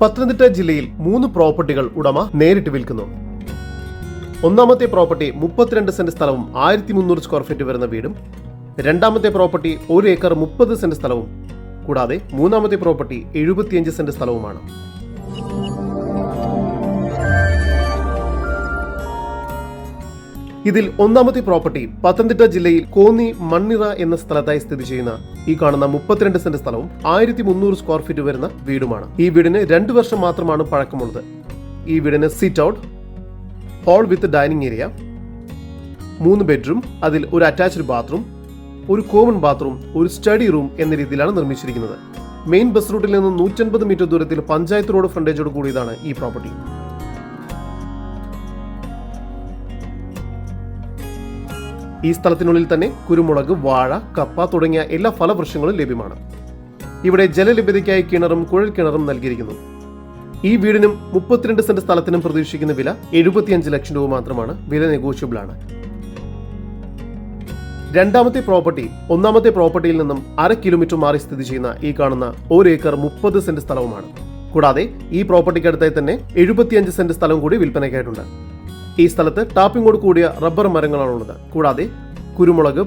പത്തനംതിട്ട ജില്ലയിൽ മൂന്ന് പ്രോപ്പർട്ടികൾ ഉടമ നേരിട്ട് വിൽക്കുന്നു. ഒന്നാമത്തെ പ്രോപ്പർട്ടി മുപ്പത്തിരണ്ട് സെന്റ് സ്ഥലവും ആയിരത്തി മുന്നൂറ് സ്ക്വയർ ഫീറ്റ് വരുന്ന വീടും രണ്ടാമത്തെ പ്രോപ്പർട്ടി ഒരു ഏക്കർ മുപ്പത് സെന്റ് സ്ഥലവും കൂടാതെ മൂന്നാമത്തെ പ്രോപ്പർട്ടി എഴുപത്തിയഞ്ച് സെന്റ് സ്ഥലവുമാണ്. ഇതിൽ ഒന്നാമത്തെ പ്രോപ്പർട്ടി പത്തനംതിട്ട ജില്ലയിൽ കോന്നി മണ്ണിറ എന്ന സ്ഥലത്തായി സ്ഥിതി ചെയ്യുന്ന ഈ കാണുന്ന മുപ്പത്തിരണ്ട് സെന്റ് സ്ഥലവും ആയിരത്തി മുന്നൂറ് സ്ക്വയർ ഫീറ്റ് വരുന്ന വീടുമാണ്. ഈ വീടിന് രണ്ടു വർഷം മാത്രമാണ് പഴക്കമുള്ളത്. ഈ വീടിന് sit out hall with dining area മൂന്ന് ബെഡ്റൂം അതിൽ ഒരു അറ്റാച്ച്ഡ് ബാത്റൂം ഒരു കോമൺ ബാത്റൂം ഒരു സ്റ്റഡി റൂം എന്ന രീതിയിലാണ് നിർമ്മിച്ചിരിക്കുന്നത്. മെയിൻ ബസ് റൂട്ടിൽ നിന്ന് നൂറ്റൻപത് മീറ്റർ ദൂരത്തിൽ പഞ്ചായത്ത് റോഡ് ഫ്രണ്ടേജോട് കൂടിയതാണ് ഈ പ്രോപ്പർട്ടി ഈ സ്ഥലത്തിനുള്ളിൽ തന്നെ കുരുമുളക് വാഴ കപ്പ തുടങ്ങിയ എല്ലാ ഫലവൃക്ഷങ്ങളും ലഭ്യമാണ്. ഇവിടെ ജലലഭ്യതയ്ക്കായി കിണറും കുഴൽ കിണറും നൽകിയിരിക്കുന്നു. ഈ വീടിനും മുപ്പത്തിരണ്ട് സെന്റ് സ്ഥലത്തിനും പ്രതീക്ഷിക്കുന്ന വില എഴുപത്തിയഞ്ച് ലക്ഷം രൂപ മാത്രമാണ്. വില നെഗോഷ്യബിൾ ആണ്. രണ്ടാമത്തെ പ്രോപ്പർട്ടി ഒന്നാമത്തെ പ്രോപ്പർട്ടിയിൽ നിന്നും അര കിലോമീറ്റർ മാറി സ്ഥിതി ചെയ്യുന്ന ഈ കാണുന്ന ഒരു ഏക്കർ മുപ്പത് സെന്റ് സ്ഥലവുമാണ്. കൂടാതെ ഈ പ്രോപ്പർട്ടിക്ക് അടുത്തായി തന്നെ എഴുപത്തിയഞ്ച് സെന്റ് സ്ഥലം കൂടി വിൽപ്പനയ്ക്കായിട്ടുണ്ട്. ഈ സ്ഥലത്ത് ടാപ്പിങ്ങോട് കൂടിയ റബ്ബർ മരങ്ങളാണുള്ളത്. കൂടാതെ കുരുമുളക്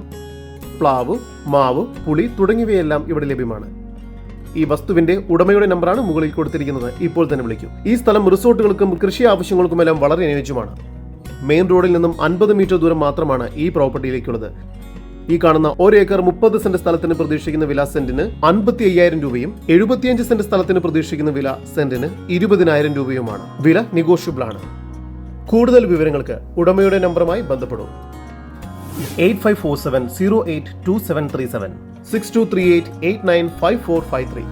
പ്ലാവ് മാവ് പുളി തുടങ്ങിയവയെല്ലാം ഇവിടെ ലഭ്യമാണ്. ഈ വസ്തുവിന്റെ ഉടമയുടെ നമ്പറാണ് മുകളിൽ കൊടുത്തിരിക്കുന്നത്. ഇപ്പോൾ തന്നെ വിളിക്കും. ഈ സ്ഥലം റിസോർട്ടുകൾക്കും കൃഷി ആവശ്യങ്ങൾക്കുമെല്ലാം വളരെ അനുയോജ്യമാണ്. മെയിൻ റോഡിൽ നിന്നും അൻപത് മീറ്റർ ദൂരം മാത്രമാണ് ഈ പ്രോപ്പർട്ടിയിലേക്കുള്ളത്. ഈ കാണുന്ന ഒരു ഏക്കർ മുപ്പത് സെന്റ് സ്ഥലത്തിന് പ്രതീക്ഷിക്കുന്ന വില സെന്റിന് അൻപത്തി അയ്യായിരം രൂപയും എഴുപത്തിയഞ്ച് സെന്റ് സ്ഥലത്തിന് പ്രതീക്ഷിക്കുന്ന വില സെന്റിന് ഇരുപതിനായിരം രൂപയുമാണ്. വില നെഗോഷ്യബിൾ ആണ് കൂടുതൽ വിവരങ്ങൾക്ക് ഉടമയുടെ നമ്പറുമായി ബന്ധപ്പെടൂ. Eight five four seven zero eight two seven three seven six two three eight eight nine five four five three.